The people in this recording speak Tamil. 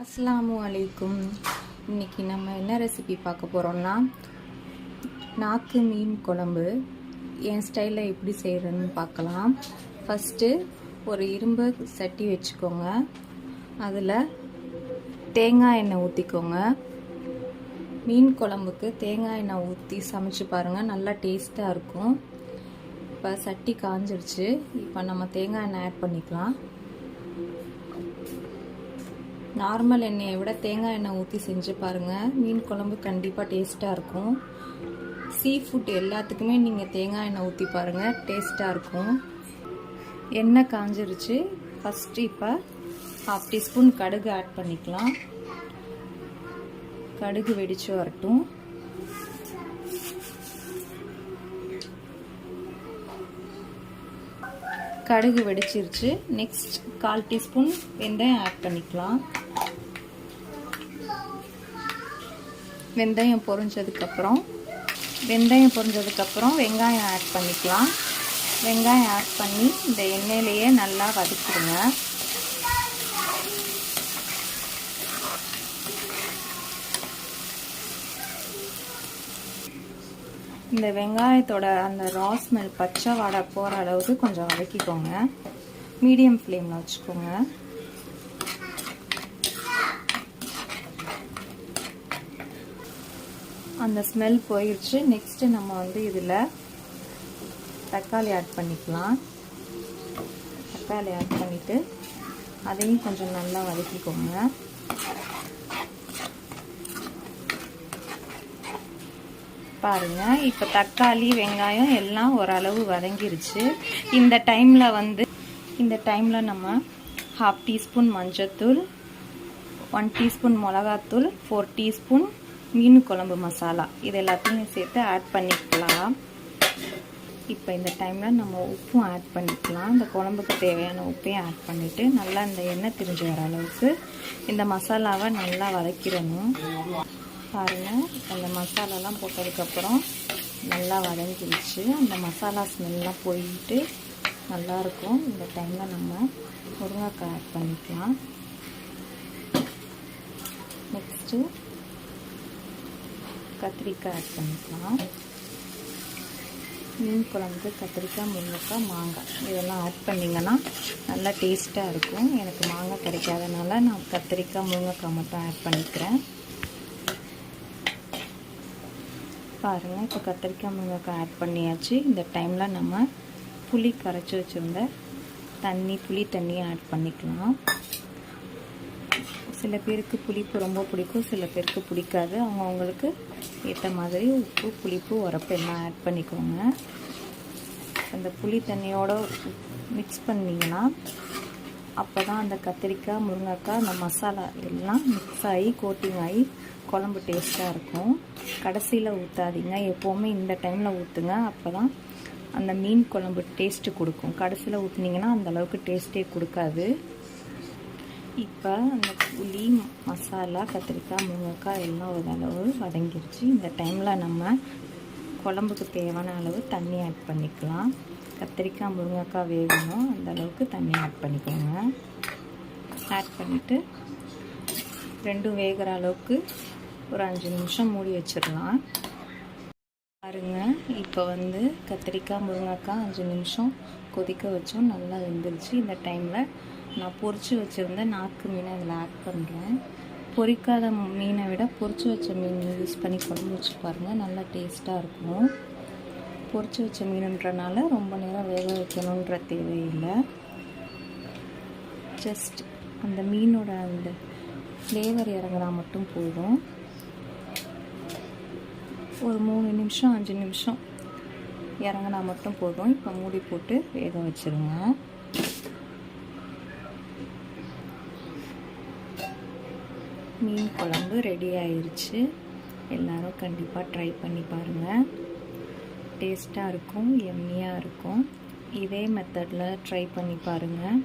அஸ்ஸலாமு வலைக்கும் இன்னைக்கு நம்ம என்ன ரெசிபி பார்க்க போகிறோம்னா நாக்கு மீன் குழம்பு. என் ஸ்டைலில் எப்படி செய்கிறேன்னு பார்க்கலாம். ஃபஸ்ட்டு ஒரு இரும்பு சட்டி வச்சுக்கோங்க. அதில் தேங்காய் எண்ணெய் ஊற்றிக்கோங்க மீன் குழம்புக்கு தேங்காய் எண்ணெய் ஊற்றி சமைச்சு பாருங்கள் நல்லா டேஸ்ட்டாக இருக்கும். இப்போ சட்டி காஞ்சிருச்சு. இப்போ நம்ம தேங்காய் எண்ணெய் ஆட் பண்ணிக்கலாம். நார்மல் எண்ணெயை விட தேங்காய் எண்ணெய் ஊற்றி செஞ்சு பாருங்கள் மீன் குழம்பு கண்டிப்பாக டேஸ்ட்டாக இருக்கும். சீ ஃபுட் எல்லாத்துக்குமே நீங்கள் தேங்காய் எண்ணெய் ஊற்றி பாருங்கள் டேஸ்ட்டாக இருக்கும். எண்ணெய் காஞ்சிருச்சு. ஃபஸ்ட்டு இப்போ ஹாஃப் டீஸ்பூன் கடுகு ஆட் பண்ணிக்கலாம். கடுகு வெடிச்சு வரட்டும். கடுகு வெடிச்சிருச்சு. நெக்ஸ்ட் கால் டீஸ்பூன் வெந்தயம் ஆட் பண்ணிக்கலாம். வெந்தயம் பொரிஞ்சதுக்கப்புறம் வெந்தயம் பொரிஞ்சதுக்கப்புறம் வெங்காயம் ஆட் பண்ணிக்கலாம். வெங்காயம் ஆட் பண்ணி இந்த எண்ணெயிலேயே நல்லா வதக்கிடுங்க. இந்த வெங்காயத்தோட அந்த ராஸ்மெல் பச்சை வாடை போகிற அளவுக்கு கொஞ்சம் வதக்கிக்கோங்க. மீடியம் ஃப்ளேமில் வச்சுக்கோங்க. அந்த ஸ்மெல் போயிடுச்சு நெக்ஸ்ட்டு நம்ம வந்து இதில் தக்காளி ஆட் பண்ணிக்கலாம். தக்காளி ஆட் பண்ணிவிட்டு அதையும் கொஞ்சம் நல்லா வதக்கிக்கோங்க. பாருங்கள் இப்போ தக்காளி வெங்காயம் எல்லாம் ஓரளவு வதங்கிருச்சு. இந்த டைமில் வந்து இந்த டைமில் நம்ம ஹாஃப் டீஸ்பூன் மஞ்சத்தூள் ஒன் டீஸ்பூன் மிளகாத்தூள் ஃபோர் டீஸ்பூன் மீன் குழம்பு மசாலா. இது எல்லாத்தையும் சேர்த்து ஆட் பண்ணிக்கலாம். இப்போ இந்த டைமில் நம்ம உப்பும் ஆட் பண்ணிக்கலாம். இந்த குழம்புக்கு தேவையான உப்பையும் ஆட் பண்ணிவிட்டு நல்லா இந்த எண்ணெய் திரிஞ்சு வர அளவுக்கு இந்த மசாலாவை நல்லா வதக்கிடணும். பாருங்கள் அந்த மசாலாலாம் போட்டதுக்கப்புறம் நல்லா வதங்கிடுச்சு. அந்த மசாலா ஸ்மெல்லாம் போயிட்டு நல்லாயிருக்கும். இந்த டைமில் நம்ம முருங்கைக்காய் ஆட் பண்ணிக்கலாம். நெக்ஸ்ட்டு கத்திரிக்காய் ஆட் பண்ணிக்கலாம். மீன் குழம்புக்கு கத்திரிக்காய் முருங்கைக்காய் மாங்காய். இதெல்லாம் ஆட் பண்ணிங்கன்னா நல்லா டேஸ்ட்டாக இருக்கும். எனக்கு மாங்காய் கிடைக்காதனால நான் கத்திரிக்காய் முருங்கைக்காய் மட்டும் ஆட் பண்ணிக்கிறேன். பாருங்கள் இப்போ கத்திரிக்காய் முருங்கைக்காய் ஆட் பண்ணியாச்சு. இந்த டைமில் நம்ம புளி கரைச்சி வச்சுருந்த தண்ணி புளி தண்ணியை ஆட் பண்ணிக்கலாம். சில பேருக்கு புளிப்பு ரொம்ப பிடிக்கும் சில பேருக்கு பிடிக்காது. அவங்கவுங்களுக்கு ஏற்ற மாதிரி உப்பு புளிப்பு உரப்பு எல்லாம் ஆட் பண்ணிக்கோங்க. அந்த புளி தண்ணியோடு மிக்ஸ் பண்ணிங்கன்னா அப்போ தான் அந்த கத்திரிக்காய் முருங்கைக்காய் அந்த மசாலா எல்லாம் மிக்ஸ் ஆகி கோட்டிங் ஆகி குழம்பு டேஸ்ட்டாக இருக்கும். கடைசியில் ஊற்றாதீங்க எப்போவுமே இந்த டைமில் ஊற்றுங்க அப்போ தான் அந்த மீன் குழம்பு டேஸ்ட்டு கொடுக்கும். கடைசியில் ஊற்றுனீங்கன்னா அந்தளவுக்கு டேஸ்ட்டே கொடுக்காது. இப்போ அந்த புளி மசாலா கத்திரிக்காய் முருங்கைக்காய் எல்லாம் ஒரு அளவு வதங்கிருச்சு. இந்த டைமில் நம்ம குழம்புக்கு தேவையான அளவு தண்ணி ஆட் பண்ணிக்கலாம். கத்திரிக்காய் முருங்கைக்காய் வேகணும். அந்த அளவுக்கு தண்ணி ஆட் பண்ணிக்கோங்க. ஆட் பண்ணிவிட்டு ரெண்டும் வேகிற அளவுக்கு ஒரு அஞ்சு நிமிஷம் மூடி வச்சிடலாம். பாருங்க இப்போ வந்து கத்திரிக்காய் முருங்கைக்காய் அஞ்சு நிமிஷம் கொதிக்க வச்சோம் நல்லா வெந்துருச்சு. இந்த டைமில் நான் பொறிச்சு வச்சுருந்த நாக்கு மீனை அதில் ஆட் பண்ணுறேன் பொரிக்காத மீனை விட பொறிச்சு வச்ச மீன் யூஸ் பண்ணி குழம்பு வச்சு பாருங்கள் நல்லா டேஸ்ட்டாக இருக்கும். பொறிச்சு வச்ச மீனுன்றனால ரொம்ப நேரம் வேக வைக்கணுன்ற தேவையில்லை. ஜஸ்ட் அந்த மீனோட அந்த ஃப்ளேவர் இறங்கினா மட்டும் போதும். ஒரு மூணு நிமிஷம் அஞ்சு நிமிஷம் இறங்கினா மட்டும் போதும். இப்போ மூடி போட்டு வேக வச்சுருங்க. மீன் குழம்பு ரெடி ஆயிடுச்சு எல்லோரும் கண்டிப்பாக ட்ரை பண்ணி பாருங்கள் டேஸ்ட்டாக இருக்கும் எம்மியாக இருக்கும். இதே மெத்தடில் ட்ரை பண்ணி பாருங்கள்